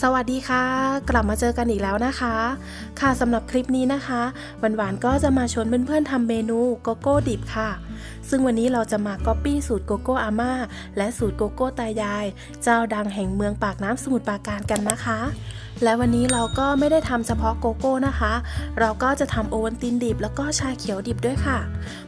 สวัสดีค่ะ กลับมาเจอกันอีกแล้วนะคะ ค่ะสำหรับคลิปนี้นะคะหวานๆก็จะมาชวนเพื่อนๆทำเมนูโกโก้ดิบค่ะ ซึ่งวันนี้เราจะมาก๊อปปี้สูตรโกโก้อาม่าและสูตรโกโก้ตายาย เจ้าดังแห่งเมืองปากน้ำสมุทรปราการกันนะคะ และวันนี้เราก็ไม่ได้ทำเฉพาะโกโก้นะคะ เราก็จะทำโอวัลตินดิบแล้วก็ชาเขียวดิบด้วยค่ะ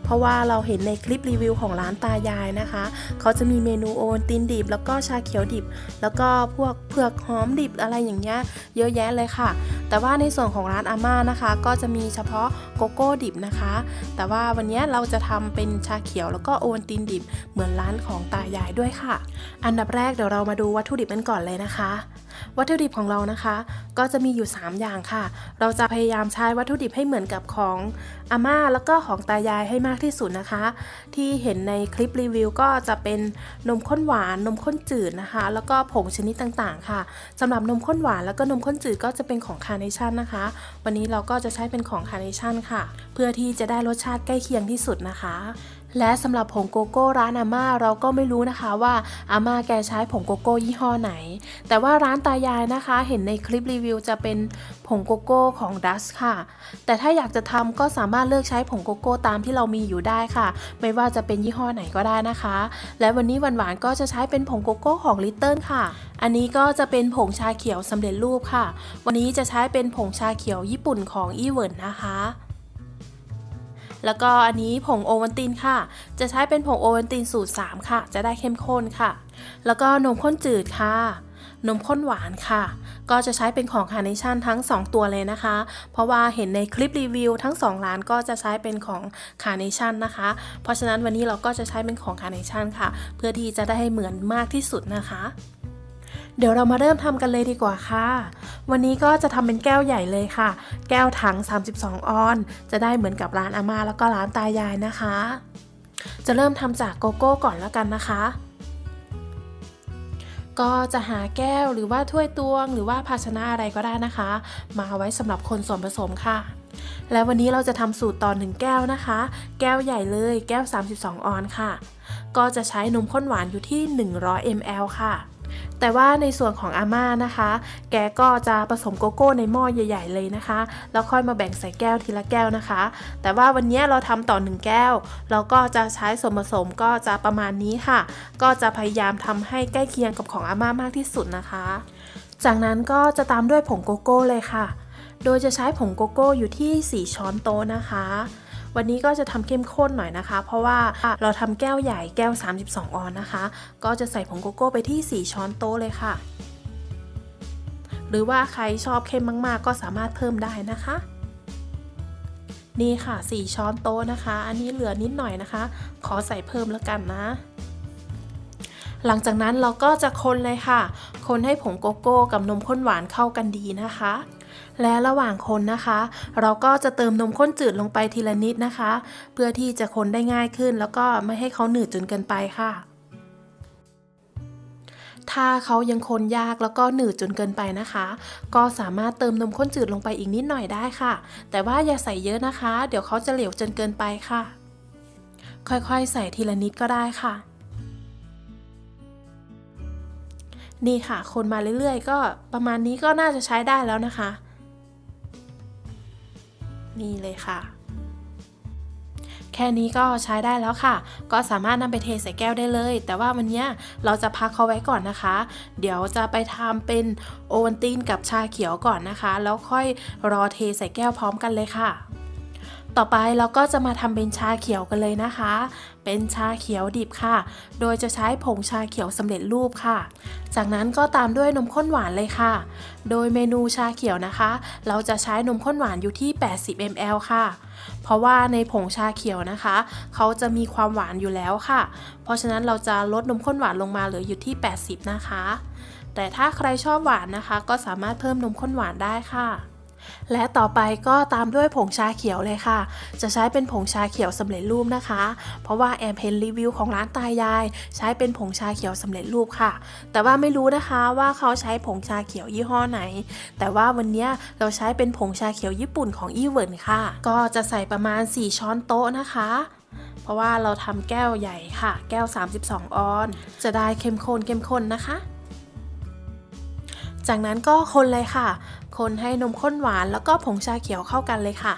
เพราะว่าเราเห็นในคลิปรีวิวของร้านตายายนะคะ เขาจะมีเมนูโอวัลตินดิบ แล้วก็ชาเขียวดิบ แล้วก็พวกเผือกหอมดิบอะไรอย่างเงี้ยเยอะแยะเลยค่ะ แต่ว่าในส่วนของร้านอาม่านะคะ ก็จะมีเฉพาะโกโก้ดิบนะคะ แต่ว่าวันนี้เราจะทำเป็นชาเขียวแล้วก็โอวัลตินดิบเหมือนร้านของตายายด้วยค่ะ อันดับแรกเดี๋ยวเรามาดูวัตถุดิบกันก่อนเลยนะคะ วัตถุดิบของเรานะคะ ก็จะมีอยู่ 3 อย่างค่ะ เราจะพยายามใช้วัตถุดิบให้เหมือนกับของอาม่าแล้วก็ของตายายให้มากากที่สุดนะคะ ที่เห็นในคลิปรีวิวก็จะเป็นนมข้นหวานนมข้นจืดนะคะ แล้วก็ผงชนิดต่างๆ ค่ะสำหรับนมข้นหวานแล้วก็นมข้นจืดก็จะเป็นของคาร์เนชั่นนะคะ วันนี้เราก็จะใช้เป็นของคาร์เนชั่นค่ะ เพื่อที่จะได้รสชาติใกล้เคียงที่สุดนะคะ และสำหรับผงโกโก้ร้านอาม่าเราก็ไม่รู้นะคะว่าอาม่าแกใช้ผงโกโก้ยี่ห้อไหน แต่ว่าร้านตายายนะคะ เห็นในคลิปรีวิวจะเป็นผงโกโก้ของดัสค่ะ แต่ถ้าอยากจะทำก็สามารถเลือกใช้ผงโกโก้ตามที่เรามีอยู่ได้ค่ะ ไม่ว่าจะเป็นยี่ห้อไหนก็ได้นะคะ และวันนี้หวานๆก็จะใช้เป็นผงโกโก้ของลิตเติ้ลค่ะ อันนี้ก็จะเป็นผงชาเขียวสำเร็จรูปค่ะ วันนี้จะใช้เป็นผงชาเขียวญี่ปุ่นของอีเวิร์นนะคะ แล้วก็อันนี้ผงโอวัลตินค่ะ จะใช้เป็นผงโอวัลตินสูตร 3 ค่ะ จะได้เข้มข้นค่ะ แล้วก็นมข้นจืดค่ะ นมข้นหวานค่ะ ก็จะใช้เป็นของคาร์เนชั่นทั้ง 2 ตัวเลยนะคะ เพราะว่าเห็นในคลิปรีวิวทั้ง 2 ร้านก็จะใช้เป็นของคาร์เนชั่นนะคะ เพราะฉะนั้นวันนี้เราก็จะใช้เป็นของคาร์เนชั่นค่ะ เพื่อที่จะได้ให้เหมือนมากที่สุดนะคะ เดี๋ยวเรามาเริ่มทำกันเลยดีกว่าค่ะ วันนี้ก็จะทำเป็นแก้วใหญ่เลยค่ะ แก้วถัง 32 ออน จะได้เหมือนกับร้านอาม่าแล้วก็ร้านตายายนะคะ จะเริ่มทำจากโกโก้ก่อนแล้วกันนะคะ ก็จะหาแก้วหรือว่าถ้วยตวง หรือว่าภาชนะอะไรก็ได้นะคะ มาไว้สำหรับคนส่วนผสมค่ะและวันนี้เราจะทำสูตรต่อหนึ่งแก้วนะคะ แก้วใหญ่เลยแก้ว 32 ออนค่ะ ก็จะใช้นมข้นหวานอยู่ที่ 100 ml ค่ะ แต่ว่าในส่วนของอาม่านะคะ แกก็จะผสมโกโก้ในหม้อใหญ่ ๆ เลยนะคะ แล้วค่อยมาแบ่งใส่แก้วทีละแก้วนะคะ แต่ว่าวันนี้เราทำต่อหนึ่งแก้ว เราก็จะใช้ส่วนผสมก็จะประมาณนี้ค่ะ ก็จะพยายามทำให้ใกล้เคียงกับของอาม่ามากที่สุดนะคะ จากนั้นก็จะตามด้วยผงโกโก้เลยค่ะ โดยจะใช้ผงโกโก้อยู่ที่ 4 ช้อนโต๊ะนะคะ วันนี้ก็จะทำเข้มข้นหน่อยนะคะ เพราะว่าเราทำแก้วใหญ่แก้ว 32 ออนนะคะ ก็จะใส่ผงโกโก้ไปที่ 4 ช้อนโต๊ะเลยค่ะ หรือว่าใครชอบเข้มมาก ๆ ก็สามารถเพิ่มได้นะคะ นี่ค่ะ 4 ช้อนโต๊ะนะคะ อันนี้เหลือนิดหน่อยนะคะ ขอใส่เพิ่มแล้วกันนะหลังจากนั้นเราก็จะคนเลยค่ะ คนให้ผงโกโก้กับนมข้นหวานเข้ากันดีนะคะ และระหว่างคนนะคะ เราก็จะเติมนมข้นจืดลงไปทีละนิดนะคะ เพื่อที่จะคนได้ง่ายขึ้น แล้วก็ไม่ให้เขาหนืดจนเกินไปค่ะ ถ้าเขายังคนยากแล้วก็หนืดจนเกินไปนะคะ ก็สามารถเติมนมข้นจืดลงไปอีกนิดหน่อยได้ค่ะ แต่ว่าอย่าใส่เยอะนะคะ เดี๋ยวเขาจะเหลวจนเกินไปค่ะ ค่อยๆ ใส่ทีละนิดก็ได้ค่ะนี่ค่ะ คนมาเรื่อยๆ ก็ประมาณนี้ก็น่าจะใช้ได้แล้วนะคะ นี่เลยค่ะ แค่นี้ก็ใช้ได้แล้วค่ะ ก็สามารถนำไปเทใส่แก้วได้เลย แต่ว่าวันนี้เราจะพักเขาไว้ก่อนนะคะ เดี๋ยวจะไปทำเป็นโอวัลตินกับชาเขียวก่อนนะคะ แล้วค่อยรอเทใส่แก้วพร้อมกันเลยค่ะ ต่อไปเราก็จะมาทำเป็นชาเขียวกันเลยนะคะ เป็นชาเขียวดิบค่ะ โดยจะใช้ผงชาเขียวสำเร็จรูปค่ะ จากนั้นก็ตามด้วยนมข้นหวานเลยค่ะ โดยเมนูชาเขียวนะคะ เราจะใช้นมข้นหวานอยู่ที่ 80 ml ค่ะ เพราะว่าในผงชาเขียวนะคะ เขาจะมีความหวานอยู่แล้วค่ะ เพราะฉะนั้นเราจะลดนมข้นหวานลงมาเหลืออยู่ที่ 80 นะคะ แต่ถ้าใครชอบหวานนะคะ ก็สามารถเพิ่มนมข้นหวานได้ค่ะ และต่อไปก็ตามด้วยผงชาเขียวเลยค่ะ จะใช้เป็นผงชาเขียวสำเร็จรูปนะคะ เพราะว่าแอมเห็นรีวิวของร้านตายาย ใช้เป็นผงชาเขียวสำเร็จรูปค่ะ แต่ว่าไม่รู้นะคะว่าเขาใช้ผงชาเขียวยี่ห้อไหน แต่ว่าวันนี้เราใช้เป็นผงชาเขียวญี่ปุ่นของอีเวิร์นค่ะ ก็จะใส่ประมาณ 4 ช้อนโต๊ะนะคะเพราะว่าเราทำแก้วใหญ่ค่ะ แก้ว 32 ออน จะได้เข้มข้นเข้มข้นนะคะ จากนั้นก็คนเลยค่ะ คนให้นมข้นหวานแล้วก็ผงชาเขียวเข้ากันเลยค่ะ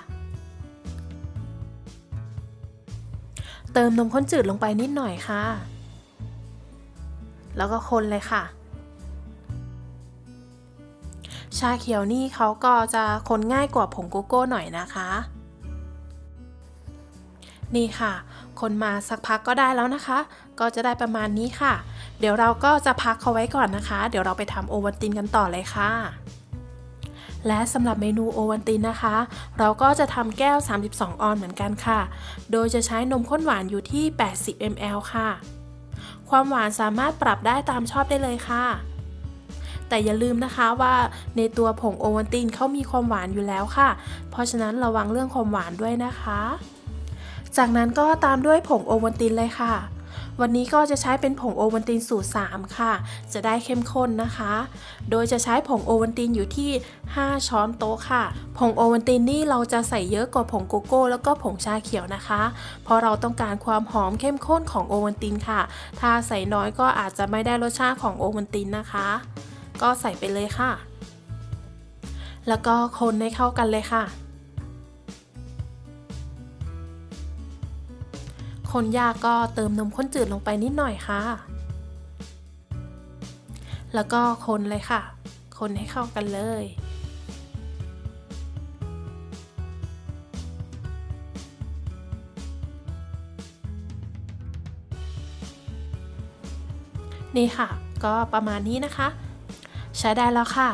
เติมนมข้นจืดลงไปนิดหน่อยค่ะ แล้วก็คนเลยค่ะ ชาเขียวนี่เขาก็จะคนง่ายกว่าผงโกโก้หน่อยนะคะ นี่ค่ะ คนมาสักพักก็ได้แล้วนะคะ ก็จะได้ประมาณนี้ค่ะ เดี๋ยวเราก็จะพักเขาไว้ก่อนนะคะ เดี๋ยวเราไปทำโอวัลตินกันต่อเลยค่ะ และสำหรับเมนูโอวัลตินนะคะ เราก็จะทำแก้ว 32 ออนเหมือนกันค่ะ โดยจะใช้นมข้นหวานอยู่ที่ 80 ml ค่ะ ความหวานสามารถปรับได้ตามชอบได้เลยค่ะแต่อย่าลืมนะคะว่าในตัวผงโอวัลตินเขามีความหวานอยู่แล้วค่ะ เพราะฉะนั้นระวังเรื่องความหวานด้วยนะคะ จากนั้นก็ตามด้วยผงโอวัลตินเลยค่ะ วันนี้ก็จะใช้เป็นผงโอวัลตินสูตร 3 ค่ะ จะได้เข้มข้นนะคะ โดยจะใช้ผงโอวัลตินอยู่ที่ 5 ช้อนโต๊ะค่ะ ผงโอวัลตินนี่เราจะใส่เยอะกว่าผงโกโก้ แล้วก็ผงชาเขียวนะคะ เพราะเราต้องการความหอมเข้มข้นของโอวัลตินค่ะ ถ้าใส่น้อยก็อาจจะไม่ได้รสชาติของโอวัลตินนะคะ ก็ใส่ไปเลยค่ะ แล้วก็คนให้เข้ากันเลยค่ะ คนยากก็เติมนมข้นจืดลงไปนิดหน่อยค่ะ แล้วก็คนเลยค่ะ คนให้เข้ากันเลย นี่ค่ะ ก็ประมาณนี้นะคะ ใช้ได้แล้วค่ะ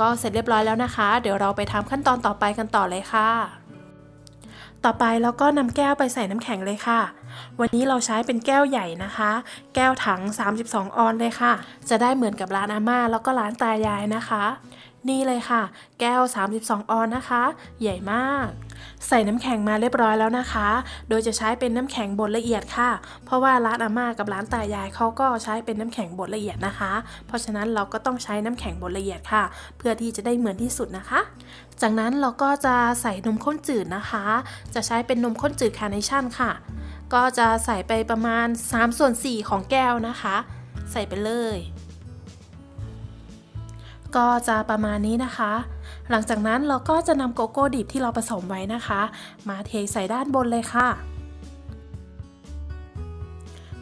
ก็เสร็จเรียบร้อยแล้วนะคะ เดี๋ยวเราไปทำขั้นตอนต่อไปกันต่อเลยค่ะต่อไปเราก็นำแก้วไปใส่น้ำแข็งเลยค่ะ วันนี้เราใช้เป็นแก้วใหญ่นะคะ แก้วถัง 32 ออนเลยค่ะ จะได้เหมือนกับร้านอาม่าแล้วก็ร้านตายายนะคะ นี่เลยค่ะ แก้ว 32 ออนนะคะ ใหญ่มาก ใส่น้ำแข็งมาเรียบร้อยแล้วนะคะ โดยจะใช้เป็นน้ำแข็งบดละเอียดค่ะ เพราะว่าร้านอาม่ากับร้านตายายเขาก็ใช้เป็นน้ำแข็งบดละเอียดนะคะ เพราะฉะนั้นเราก็ต้องใช้น้ำแข็งบดละเอียดค่ะ เพื่อที่จะได้เหมือนที่สุดนะคะจากนั้นเราก็จะใส่นมข้นจืดนะคะ จะใช้เป็นนมข้นจืดคาร์เนชั่นค่ะ ก็จะใส่ไปประมาณ3ส่วน4ของแก้วนะคะ ใส่ไปเลย ก็จะประมาณนี้นะคะ หลังจากนั้นเราก็จะนำโกโก้ดิบที่เราผสมไว้นะคะ มาเทใส่ด้านบนเลยค่ะ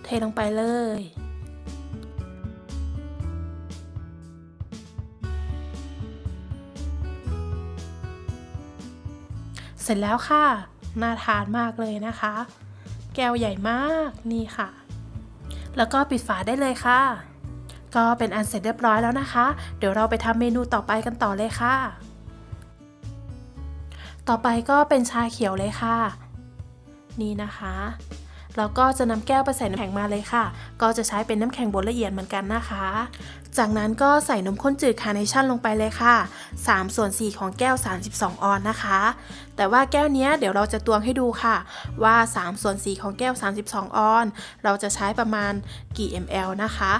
เทลงไปเลยเสร็จแล้วค่ะ น่าทานมากเลยนะคะ แก้วใหญ่มากนี่ค่ะ แล้วก็ปิดฝาได้เลยค่ะ ก็เป็นอันเสร็จเรียบร้อยแล้วนะคะ เดี๋ยวเราไปทำเมนูต่อไปกันต่อเลยค่ะ ต่อไปก็เป็นชาเขียวเลยค่ะ นี่นะคะเราก็จะนำแก้วไปใส่น้ำแข็งมาเลยค่ะ ก็จะใช้เป็นน้ำแข็งบดละเอียดเหมือนกันนะคะ จากนั้นก็ใส่นมข้นจืดคาร์เนชั่นลงไปเลยค่ะ 3 ส่วน 4 ของแก้ว 32 ออนนะคะ แต่ว่าแก้วนี้เดี๋ยวเราจะตวงให้ดูค่ะ ว่า 3 ส่วน 4 ของแก้ว 32 ออน เราจะใช้ประมาณกี่ ml นะคะ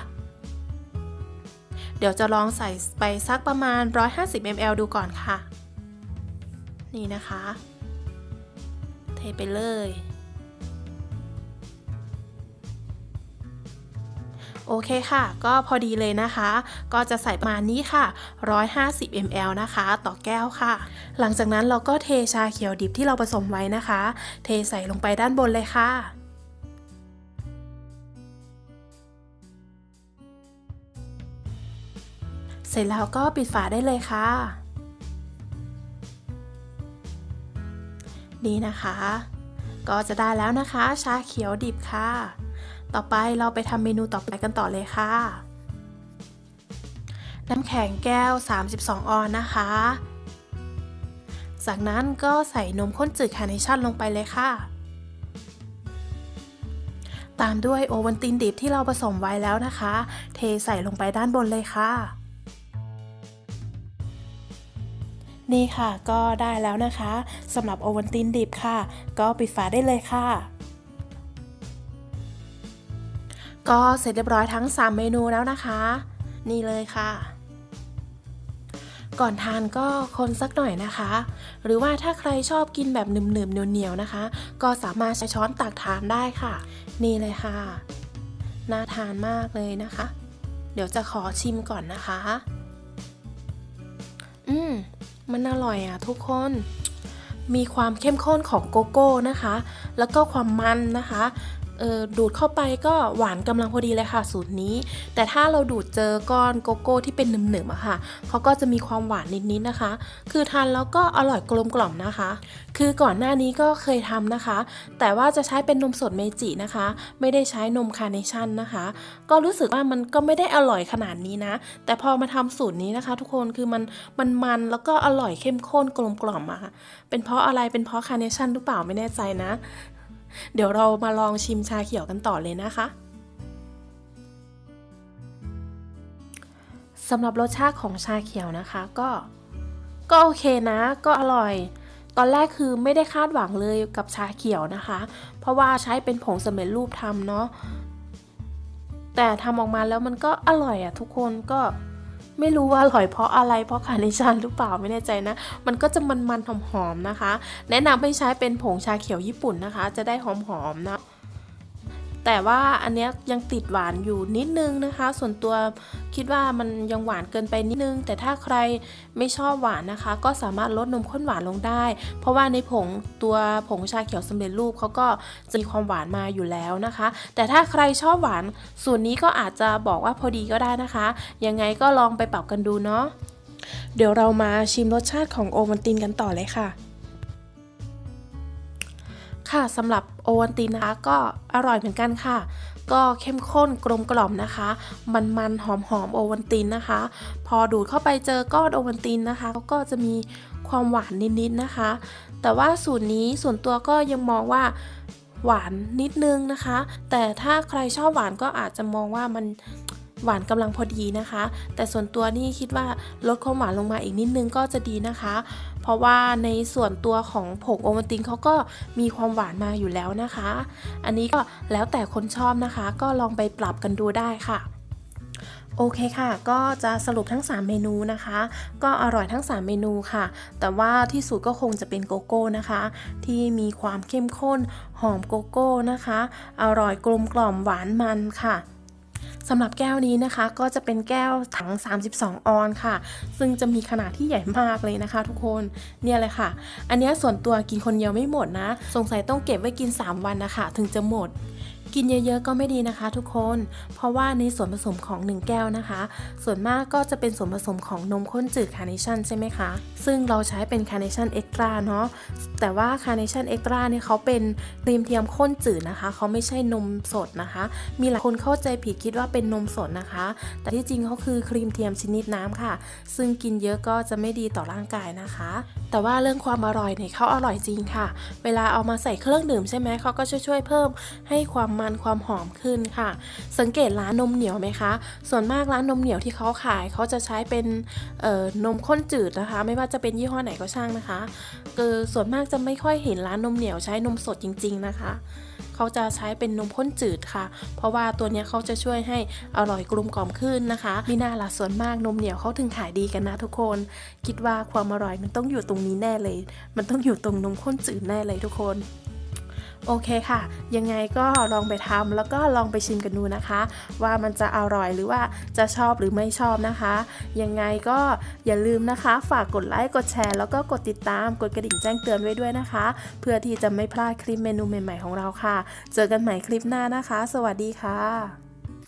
เดี๋ยวจะลองใส่ไปสักประมาณ 150 ml ดูก่อนค่ะ นี่นะคะ เทไปเลย โอเคค่ะ ก็พอดีเลยนะคะ ก็จะใส่ประมาณนี้ค่ะ 150 ml นะคะ ต่อแก้วค่ะ หลังจากนั้นเราก็เทชาเขียวดิบที่เราผสมไว้นะคะ เทใส่ลงไปด้านบนเลยค่ะเสร็จแล้วก็ปิดฝาได้เลยค่ะ นี่นะคะ ก็จะได้แล้วนะคะ ชาเขียวดิบค่ะ ต่อไปเราไปทำเมนูต่อไปกันต่อเลยค่ะ น้ำแข็งแก้ว 32 ออนนะคะ จากนั้นก็ใส่นมข้นจืดคาร์เนชั่นลงไปเลยค่ะ ตามด้วยโอวัลตินดิบที่เราผสมไว้แล้วนะคะ เทใส่ลงไปด้านบนเลยค่ะนี่ค่ะก็ได้แล้วนะคะสำหรับโอวัลตินดิบค่ะ ก็ปิดฝาได้เลยค่ะ ก็เสร็จเรียบร้อยทั้ง 3 เมนูแล้วนะคะ นี่เลยค่ะ ก่อนทานก็คนสักหน่อยนะคะ หรือว่าถ้าใครชอบกินแบบหนึบๆเหนียวๆนะคะ ก็สามารถใช้ช้อนตักทานได้ค่ะ นี่เลยค่ะ น่าทานมากเลยนะคะ เดี๋ยวจะขอชิมก่อนนะคะ อืมมันอร่อยอะทุกคนมีความเข้มข้นของโกโก้นะคะ แล้วก็ความมันนะคะ เออดูดเข้าไปก็หวานกำลังพอดีเลยค่ะ สูตรนี้ แต่ถ้าเราดูดเจอก้อนโกโก้ที่เป็นหนึบๆอะค่ะเขาก็จะมีความหวานนิดๆนะคะ คือทานแล้วก็อร่อยกลมกล่อมนะคะ คือก่อนหน้านี้ก็เคยทำนะคะ แต่ว่าจะใช้เป็นนมสดเมจินะคะ ไม่ได้ใช้นมคาร์เนชั่นนะคะ ก็รู้สึกว่ามันก็ไม่ได้อร่อยขนาดนี้นะ แต่พอมาทำสูตรนี้นะคะ ทุกคนคือมันมันมันแล้วก็อร่อยเข้มข้นกลมกล่อมอะค่ะเป็นเพราะอะไรเป็นเพราะคาร์เนชั่นหรือเปล่าไม่แน่ใจนะ เดี๋ยวเรามาลองชิมชาเขียวกันต่อเลยนะคะสำหรับรสชาติของชาเขียวนะคะก็ก็โอเคนะ ก็อร่อย ตอนแรกคือไม่ได้คาดหวังเลยกับชาเขียวนะคะ เพราะว่าใช้เป็นผงสำเร็จรูปทำเนาะแต่ทำออกมาแล้วมันก็อร่อยอะทุกคนก็ ไม่รู้ว่าอร่อยเพราะอะไรเพราะคาร์เนชั่นหรือเปล่าไม่แน่ใจนะ มันก็จะมันๆหอมๆนะคะ แนะนำให้ใช้เป็นผงชาเขียวญี่ปุ่นนะคะ จะได้หอมๆนะ แต่ว่าอันเนี้ยยังติดหวานอยู่นิดนึงนะคะ ส่วนตัวคิดว่ามันยังหวานเกินไปนิดนึง แต่ถ้าใครไม่ชอบหวานนะคะ ก็สามารถลดนมข้นหวานลงได้ เพราะว่าในผงตัวผงชาเขียวสำเร็จรูปเขาก็จะมีความหวานมาอยู่แล้วนะคะ แต่ถ้าใครชอบหวานส่วนนี้ก็อาจจะบอกว่าพอดีก็ได้นะคะ ยังไงก็ลองไปปรับกันดูเนาะเดี๋ยวเรามาชิมรสชาติของโอวัลตินกันต่อเลยค่ะ ค่ะสำหรับโอวัลตินะคะก็อร่อยเหมือนกันค่ะ ก็เข้มข้นกลมกล่อมนะคะ มันมันหอมหอมๆโอวัลตินนะคะ พอดูดเข้าไปเจอก้อนโอวัลตินนะคะเขาก็จะมีความหวานนิดๆนะคะ แต่ว่าสูตรนี้ส่วนตัวก็ยังมองว่าหวานนิดนึงนะคะ แต่ถ้าใครชอบหวานก็อาจจะมองว่ามันหวานกำลังพอดีนะคะ แต่ส่วนตัวนี่คิดว่าลดความหวานลงมาอีกนิดนึงก็จะดีนะคะ เพราะว่าในส่วนตัวของผงโอวัลตินเขาก็มีความหวานมาอยู่แล้วนะคะ อันนี้ก็แล้วแต่คนชอบนะคะ ก็ลองไปปรับกันดูได้ค่ะโอเคค่ะ ก็จะสรุปทั้ง 3 เมนูนะคะ ก็อร่อยทั้ง 3 เมนูค่ะ แต่ว่าที่สุดก็คงจะเป็นโกโก้นะคะ ที่มีความเข้มข้นหอมโกโก้นะคะ อร่อยกลมกล่อมหวานมันค่ะ สำหรับแก้วนี้นะคะก็จะเป็นแก้วถัง 32 ออนค่ะ ซึ่งจะมีขนาดที่ใหญ่มากเลยนะคะ ทุกคนเนี่ยเลยค่ะ อันเนี้ยส่วนตัวกินคนเดียวไม่หมดนะ สงสัยต้องเก็บไว้กิน 3 วันนะคะ ถึงจะหมด กินเยอะๆก็ไม่ดีนะคะทุกคน เพราะว่าในส่วนผสมของ 1 แก้วนะคะ ส่วนมากก็จะเป็นส่วนผสมของนมข้นจืดคาร์เนชั่นใช่ไหมคะ ซึ่งเราใช้เป็นคาร์เนชั่นเอ็กตร้าเนาะ แต่ว่าคาร์เนชั่นเอ็กตร้าเนี่ยเขาเป็นครีมเทียมข้นจืดนะคะ เขาไม่ใช่นมสดนะคะ มีหลายคนเข้าใจผิดคิดว่าเป็นนมสดนะคะ แต่ที่จริงเขาคือครีมเทียมชนิดน้ำค่ะ ซึ่งกินเยอะก็จะไม่ดีต่อร่างกายนะคะ แต่ว่าเรื่องความอร่อยเนี่ยเขาอร่อยจริงค่ะ เวลาเอามาใส่เครื่องดื่มใช่ไหมเขาก็ช่วยๆเพิ่มให้ความมัน ความหอมขึ้นค่ะ สังเกตร้านนมเหนียวไหมคะ ส่วนมากร้านนมเหนียวที่เขาขายเขาจะใช้เป็นนมข้นจืดนะคะ ไม่ว่าจะเป็นยี่ห้อไหนก็ช่างนะคะคือส่วนมากจะไม่ค่อยเห็นร้านนมเหนียวใช้นมสดจริง ๆ นะคะเขาจะใช้เป็นนมข้นจืดค่ะ เพราะว่าตัวเนี้ยเขาจะช่วยให้อร่อยกลมกล่อมขึ้นนะคะมีน่าละส่วนมากนมเหนียวเขาถึงขายดีกันนะทุกคน คิดว่าความอร่อยมันต้องอยู่ตรงนี้แน่เลย มันต้องอยู่ตรงนมข้นจืดแน่เลยทุกคน โอเคค่ะ ยังไงก็ลองไปทำแล้วก็ลองไปชิมกันดูนะคะ ว่ามันจะอร่อยหรือว่าจะชอบหรือไม่ชอบนะคะ ยังไงก็อย่าลืมนะคะ ฝากกดไลค์กดแชร์ แล้วก็กดติดตามกดกระดิ่งแจ้งเตือนไว้ด้วยนะคะ เพื่อที่จะไม่พลาดคลิปเมนูใหม่ๆของเราค่ะ เจอกันใหม่คลิปหน้านะคะ สวัสดีค่ะ